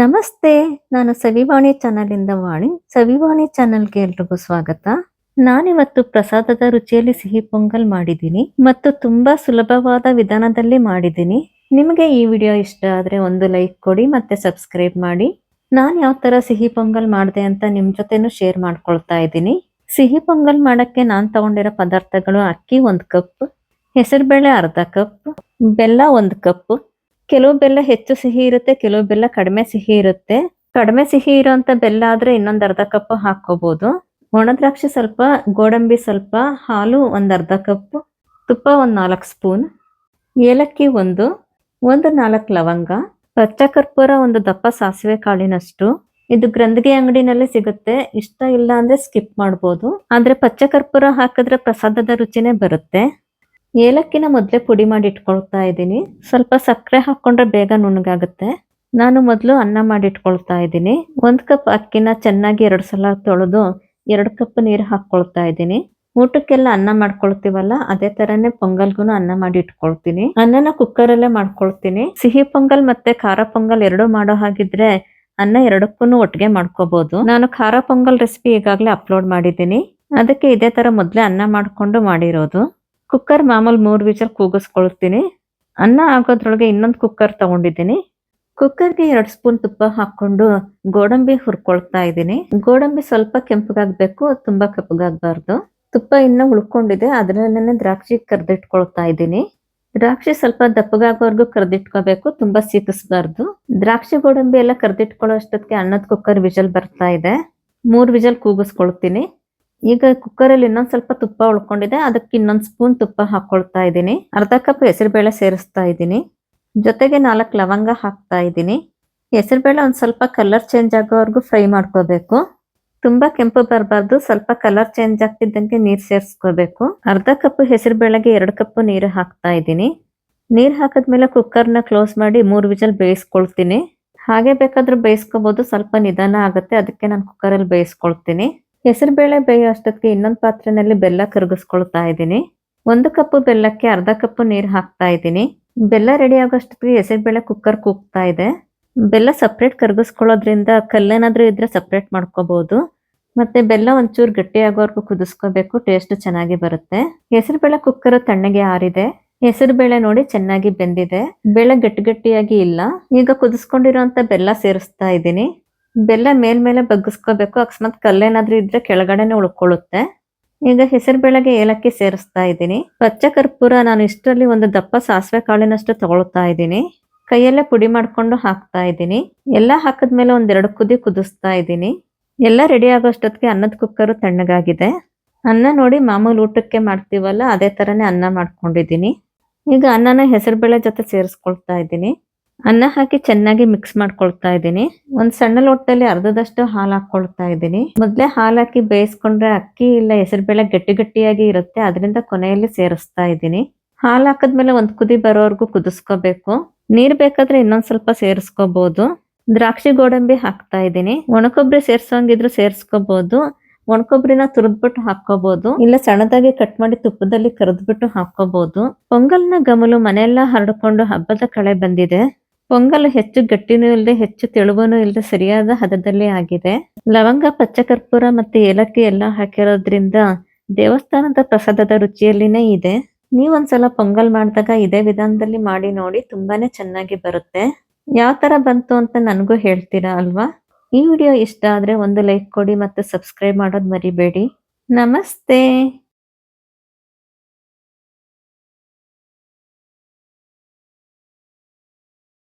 ನಮಸ್ತೆ, ನಾನು ಸವಿವಾಣಿ ಚಾನಲಿಂದ ವಾಣಿ. ಸವಿವಾಣಿ ಚಾನಲ್ಗೆ ಎಲ್ರಿಗೂ ಸ್ವಾಗತ. ನಾನಿವತ್ತು ಪ್ರಸಾದದ ರುಚಿಯಲ್ಲಿ ಸಿಹಿ ಪೊಂಗಲ್ ಮಾಡಿದ್ದೀನಿ ಮತ್ತು ತುಂಬಾ ಸುಲಭವಾದ ವಿಧಾನದಲ್ಲಿ ಮಾಡಿದ್ದೀನಿ. ನಿಮಗೆ ಈ ವಿಡಿಯೋ ಇಷ್ಟ ಆದ್ರೆ ಒಂದು ಲೈಕ್ ಕೊಡಿ ಮತ್ತೆ ಸಬ್ಸ್ಕ್ರೈಬ್ ಮಾಡಿ. ನಾನು ಯಾವ ತರ ಸಿಹಿ ಪೊಂಗಲ್ ಮಾಡಿದೆ ಅಂತ ನಿಮ್ ಜೊತೆನೂ ಶೇರ್ ಮಾಡ್ಕೊಳ್ತಾ ಇದ್ದೀನಿ. ಸಿಹಿ ಪೊಂಗಲ್ ಮಾಡಕ್ಕೆ ನಾನು ತಗೊಂಡಿರೋ ಪದಾರ್ಥಗಳು ಅಕ್ಕಿ ಒಂದು ಕಪ್, ಹೆಸರುಬೇಳೆ ಅರ್ಧ ಕಪ್, ಬೆಲ್ಲ ಒಂದು ಕಪ್ ಕೆಲವು ಬೆಲ್ಲ ಹೆಚ್ಚು ಸಿಹಿ ಇರುತ್ತೆ, ಕೆಲವು ಬೆಲ್ಲ ಕಡಿಮೆ ಸಿಹಿ ಇರುತ್ತೆ. ಕಡಿಮೆ ಸಿಹಿ ಇರುವಂತ ಬೆಲ್ಲ ಆದ್ರೆ ಇನ್ನೊಂದು ಅರ್ಧ ಕಪ್ ಹಾಕೋಬಹುದು ಒಣದ್ರಾಕ್ಷಿ ಸ್ವಲ್ಪ, ಗೋಡಂಬಿ ಸ್ವಲ್ಪ, ಹಾಲು ಒಂದ್ ಅರ್ಧ ಕಪ್, ತುಪ್ಪ ಒಂದ್ ನಾಲ್ಕು ಸ್ಪೂನ್, ಏಲಕ್ಕಿ ಒಂದು ಒಂದು ನಾಲ್ಕು ಲವಂಗ ಪಚ್ಚ ಕರ್ಪೂರ ಒಂದು ದಪ್ಪ ಸಾಸಿವೆ ಕಾಳಿನಷ್ಟು. ಇದು ಗ್ರಂಥಿಗೆ ಅಂಗಡಿನಲ್ಲಿ ಸಿಗುತ್ತೆ. ಇಷ್ಟ ಇಲ್ಲ ಅಂದ್ರೆ ಸ್ಕಿಪ್ ಮಾಡ್ಬೋದು. ಆದ್ರೆ ಪಚ್ಚ ಕರ್ಪೂರ ಹಾಕಿದ್ರೆ ಪ್ರಸಾದದ ರುಚಿನೇ ಬರುತ್ತೆ. ಏಲಕ್ಕಿನ ಮೊದಲೇ ಪುಡಿ ಮಾಡಿ ಇಟ್ಕೊಳ್ತಾ ಇದ್ದೀನಿ. ಸ್ವಲ್ಪ ಸಕ್ಕರೆ ಹಾಕೊಂಡ್ರೆ ಬೇಗ ನುಣ್ಣಗಾಗುತ್ತೆ. ನಾನು ಮೊದಲು ಅನ್ನ ಮಾಡಿ ಇಟ್ಕೊಳ್ತಾ ಇದ್ದೀನಿ. ಒಂದು ಕಪ್ ಅಕ್ಕಿನ ಚೆನ್ನಾಗಿ ಎರಡು ಸಲ ತೊಳೆದು ಎರಡು ಕಪ್ ನೀರು ಹಾಕೊಳ್ತಾ ಇದ್ದೀನಿ. ಊಟಕ್ಕೆಲ್ಲ ಅನ್ನ ಮಾಡ್ಕೊಳ್ತೀವಲ್ಲ, ಅದೇ ತರನೇ ಪೊಂಗಲ್ಗೂ ಅನ್ನ ಮಾಡಿ ಇಟ್ಕೊಳ್ತೀನಿ. ಅನ್ನನ ಕುಕ್ಕರ್ ಅಲ್ಲೇ ಮಾಡ್ಕೊಳ್ತೀನಿ. ಸಿಹಿ ಪೊಂಗಲ್ ಮತ್ತೆ ಖಾರ ಪೊಂಗಲ್ ಎರಡು ಮಾಡೋ ಹಾಗಿದ್ರೆ ಅನ್ನ ಎರಡಕ್ಕೂ ಒಟ್ಟಿಗೆ ಮಾಡ್ಕೋಬಹುದು ನಾನು ಖಾರ ಪೊಂಗಲ್ ರೆಸಿಪಿ ಈಗಾಗಲೇ ಅಪ್ಲೋಡ್ ಮಾಡಿದ್ದೀನಿ. ಅದಕ್ಕೆ ಇದೇ ತರ ಮೊದಲೇ ಅನ್ನ ಮಾಡ್ಕೊಂಡು ಮಾಡಿರೋದು. ಕುಕ್ಕರ್ ಮಾಮೂಲ್ ಮೂರು ವಿಚಲ್ ಕೂಗಿಸ್ಕೊಳ್ತೀನಿ. ಅನ್ನ ಆಗೋದ್ರೊಳಗೆ ಇನ್ನೊಂದು ಕುಕ್ಕರ್ ತಗೊಂಡಿದ್ದೀನಿ. ಕುಕ್ಕರ್ಗೆ ಎರಡು ಸ್ಪೂನ್ ತುಪ್ಪ ಹಾಕೊಂಡು ಗೋಡಂಬಿ ಹುರ್ಕೊಳ್ತಾ ಇದ್ದೀನಿ. ಗೋಡಂಬಿ ಸ್ವಲ್ಪ ಕೆಂಪಗಾಗ್ಬೇಕು, ತುಂಬಾ ಕಪ್ಪಗಾಗಬಾರ್ದು. ತುಪ್ಪ ಇನ್ನೂ ಉಳ್ಕೊಂಡಿದೆ, ಅದ್ರಲ್ಲೇನೆ ದ್ರಾಕ್ಷಿ ಕರೆದಿಟ್ಕೊಳ್ತಾ ಇದ್ದೀನಿ. ದ್ರಾಕ್ಷಿ ಸ್ವಲ್ಪ ದಪ್ಪಗಾಗೋವರೆಗೂ ಕರೆದಿಟ್ಕೋಬೇಕು, ತುಂಬಾ ಸೀಕಿಸ್ಬಾರ್ದು ದ್ರಾಕ್ಷಿ ಗೋಡಂಬಿ ಎಲ್ಲ ಕರೆದಿಟ್ಕೊಳ್ಳೋ ಅಷ್ಟೊತ್ತಿಗೆ ಅನ್ನದ ಕುಕ್ಕರ್ ವಿಜಲ್ ಬರ್ತಾ ಇದೆ. ಮೂರು ವಿಜಲ್ ಕೂಗಿಸ್ಕೊಳ್ತೀನಿ. ಈಗ ಕುಕ್ಕರ್ ಅಲ್ಲಿ ಇನ್ನೊಂದ್ ಸ್ವಲ್ಪ ತುಪ್ಪ ಉಳ್ಕೊಂಡಿದೆ. ಅದಕ್ಕೆ ಇನ್ನೊಂದು ಸ್ಪೂನ್ ತುಪ್ಪ ಹಾಕೊಳ್ತಾ ಇದ್ದೀನಿ. ಅರ್ಧ ಕಪ್ ಹೆಸರುಬೇಳೆ ಸೇರಿಸ್ತಾ ಇದ್ದೀನಿ. ಜೊತೆಗೆ ನಾಲ್ಕು ಲವಂಗ ಹಾಕ್ತಾ ಇದ್ದೀನಿ. ಹೆಸರುಬೇಳೆ ಒಂದ್ ಸ್ವಲ್ಪ ಕಲರ್ ಚೇಂಜ್ ಆಗೋವರೆಗೂ ಫ್ರೈ ಮಾಡ್ಕೋಬೇಕು. ತುಂಬಾ ಕೆಂಪು ಬರಬಾರ್ದು. ಸ್ವಲ್ಪ ಕಲರ್ ಚೇಂಜ್ ಆಗ್ತಿದ್ದಂಗೆ ನೀರ್ ಸೇರಿಸ್ಕೋಬೇಕು. ಅರ್ಧ ಕಪ್ ಹೆಸರುಬೇಳೆಗೆ ಎರಡು ಕಪ್ ನೀರು ಹಾಕ್ತಾ ಇದ್ದೀನಿ. ನೀರ್ ಹಾಕಿದ್ಮೇಲೆ ಕುಕ್ಕರ್ನ ಕ್ಲೋಸ್ ಮಾಡಿ ಮೂರು ವಿಜಲ್ ಬೇಯಿಸ್ಕೊಳ್ತೀನಿ. ಹಾಗೆ ಬೇಕಾದ್ರೂ ಬೇಯಿಸ್ಕೋಬಹುದು ಸ್ವಲ್ಪ ನಿಧಾನ ಆಗುತ್ತೆ. ಅದಕ್ಕೆ ನಾನು ಕುಕ್ಕರಲ್ಲಿ ಬೇಯಿಸ್ಕೊಳ್ತೀನಿ. ಹೆಸರುಬೇಳೆ ಬೇಯೋ ಅಷ್ಟೊತ್ತಿಗೆ ಇನ್ನೊಂದು ಪಾತ್ರೆಯಲ್ಲಿ ಬೆಲ್ಲ ಕರಗಿಸ್ಕೊಳ್ತಾ ಇದ್ದೀನಿ. ಒಂದು ಕಪ್ ಬೆಲ್ಲಕ್ಕೆ ಅರ್ಧ ಕಪ್ ನೀರು ಹಾಕ್ತಾ ಇದ್ದೀನಿ. ಬೆಲ್ಲ ರೆಡಿ ಆಗೋಷ್ಟೊತ್ತಿಗೆ ಹೆಸರುಬೇಳೆ ಕುಕ್ಕರ್ ಕೂಗ್ತಾ ಇದೆ. ಬೆಲ್ಲ ಸಪ್ರೇಟ್ ಕರಗಿಸ್ಕೊಳ್ಳೋದ್ರಿಂದ ಕಲ್ಲೇನಾದ್ರೂ ಇದ್ರೆ ಸಪ್ರೇಟ್ ಮಾಡ್ಕೋಬಹುದು ಮತ್ತೆ ಬೆಲ್ಲ ಒಂಚೂರು ಗಟ್ಟಿ ಆಗೋವರೆಗೂ ಕುದಿಸ್ಕೋಬೇಕು ಟೇಸ್ಟ್ ಚೆನ್ನಾಗಿ ಬರುತ್ತೆ. ಹೆಸರುಬೇಳೆ ಕುಕ್ಕರ್ ತಣ್ಣಗೆ ಆರಿದೆ. ಹೆಸರುಬೇಳೆ ನೋಡಿ ಚೆನ್ನಾಗಿ ಬೆಂದಿದೆ. ಬೇಳೆ ಗಟ್ಟಿ ಗಟ್ಟಿಯಾಗಿ ಇಲ್ಲ. ಈಗ ಕುದಿಸ್ಕೊಂಡಿರೋಂತ ಬೆಲ್ಲ ಸೇರಿಸ್ತಾ ಇದ್ದೀನಿ. ಬೆಲ್ಲ ಮೇಲ್ಮೇಲೆ ಬಗ್ಗಿಸ್ಕೋಬೇಕು. ಅಕಸ್ಮಾತ್ ಕಲ್ಲೇನಾದ್ರೂ ಇದ್ರೆ ಕೆಳಗಡೆನೆ ಉಳ್ಕೊಳ್ಳುತ್ತೆ. ಈಗ ಹೆಸರು ಬೆಳಗ್ಗೆ ಏಲಕ್ಕಿ ಸೇರಿಸ್ತಾ ಇದ್ದೀನಿ. ಪಚ್ಚ ಕರ್ಪೂರ ನಾನು ಇಷ್ಟರಲ್ಲಿ ಒಂದು ದಪ್ಪ ಸಾಸಿವೆ ಕಾಳಿನಷ್ಟು ತಗೊಳ್ತಾ ಇದ್ದೀನಿ. ಕೈಯಲ್ಲೇ ಪುಡಿ ಮಾಡ್ಕೊಂಡು ಹಾಕ್ತಾ ಇದ್ದೀನಿ. ಎಲ್ಲ ಹಾಕಿದ್ಮೇಲೆ ಒಂದೆರಡು ಕುದಿ ಕುದಿಸ್ತಾ ಇದ್ದೀನಿ. ಎಲ್ಲ ರೆಡಿ ಆಗೋಷ್ಟೊತ್ತಿಗೆ ಅನ್ನದ ಕುಕ್ಕರು ತಣ್ಣಗಾಗಿದೆ. ಅನ್ನ ನೋಡಿ ಮಾಮೂಲು ಊಟಕ್ಕೆ ಮಾಡ್ತೀವಲ್ಲ, ಅದೇ ತರನೇ ಅನ್ನ ಮಾಡ್ಕೊಂಡಿದ್ದೀನಿ. ಈಗ ಅನ್ನನ ಹೆಸರುಬೇಳೆ ಜೊತೆ ಸೇರಿಸ್ಕೊಳ್ತಾ ಇದ್ದೀನಿ. ಅನ್ನ ಹಾಕಿ ಚೆನ್ನಾಗಿ ಮಿಕ್ಸ್ ಮಾಡ್ಕೊಳ್ತಾ ಇದ್ದೀನಿ. ಒಂದ್ ಸಣ್ಣ ಲೋಟದಲ್ಲಿ ಅರ್ಧದಷ್ಟು ಹಾಲು ಹಾಕೊಳ್ತಾ ಇದ್ದೀನಿ. ಮೊದ್ಲೇ ಹಾಲು ಹಾಕಿ ಬೇಯಿಸ್ಕೊಂಡ್ರೆ ಅಕ್ಕಿ ಇಲ್ಲ ಹೆಸರುಬೇಳೆ ಗಟ್ಟಿ ಗಟ್ಟಿಯಾಗಿ ಇರುತ್ತೆ. ಅದರಿಂದ ಕೊನೆಯಲ್ಲಿ ಸೇರಿಸ್ತಾ ಇದ್ದೀನಿ. ಹಾಲು ಹಾಕಿದ್ಮೇಲೆ ಒಂದ್ ಕುದಿ ಬರೋವರೆಗೂ ಕುದಿಸ್ಕೋಬೇಕು. ನೀರ್ ಬೇಕಾದ್ರೆ ಇನ್ನೊಂದ್ ಸ್ವಲ್ಪ ಸೇರಿಸ್ಕೋಬಹುದು ದ್ರಾಕ್ಷಿ ಗೋಡಂಬಿ ಹಾಕ್ತಾ ಇದ್ದೀನಿ. ಒಣಕೊಬ್ಬರಿ ಸೇರ್ಸೋಂಗಿದ್ರು ಸೇರ್ಸ್ಕೋಬಹುದು ಒಣಕೊಬ್ಬರಿನ ತುರಿದ್ಬಿಟ್ಟು ಹಾಕೋಬಹುದು ಇಲ್ಲ ಸಣ್ಣದಾಗಿ ಕಟ್ ಮಾಡಿ ತುಪ್ಪದಲ್ಲಿ ಕರೆದ್ಬಿಟ್ಟು ಹಾಕೋಬಹುದು ಪೊಂಗಲ್ನ ಗಮಲು ಮನೆಯೆಲ್ಲ ಹರಡ್ಕೊಂಡು ಹಬ್ಬದ ಕಳೆ ಬಂದಿದೆ. ಪೊಂಗಲ್ ಹೆಚ್ಚು ಗಟ್ಟಿನೂ ಇಲ್ಲದೆ ಹೆಚ್ಚು ತೆಳುವನೂ ಇಲ್ಲದೆ ಸರಿಯಾದ ಹದದಲ್ಲಿ ಆಗಿದೆ. ಲವಂಗ ಪಚ್ಚ ಕರ್ಪೂರ ಮತ್ತೆ ಏಲಕ್ಕಿ ಎಲ್ಲ ಹಾಕಿರೋದ್ರಿಂದ ದೇವಸ್ಥಾನದ ಪ್ರಸಾದದ ರುಚಿಯಲ್ಲಿನೇ ಇದೆ. ನೀವೊಂದ್ಸಲ ಪೊಂಗಲ್ ಮಾಡಿದಾಗ ಇದೇ ವಿಧಾನದಲ್ಲಿ ಮಾಡಿ ನೋಡಿ ತುಂಬಾನೇ ಚೆನ್ನಾಗಿ ಬರುತ್ತೆ. ಯಾವ ತರ ಬಂತು ಅಂತ ನನಗೂ ಹೇಳ್ತೀರಾ ಅಲ್ವಾ? ಈ ವಿಡಿಯೋ ಇಷ್ಟ ಆದ್ರೆ ಒಂದು ಲೈಕ್ ಕೊಡಿ ಮತ್ತೆ ಸಬ್ಸ್ಕ್ರೈಬ್ ಮಾಡೋದು ಮರಿಬೇಡಿ. ನಮಸ್ತೆ!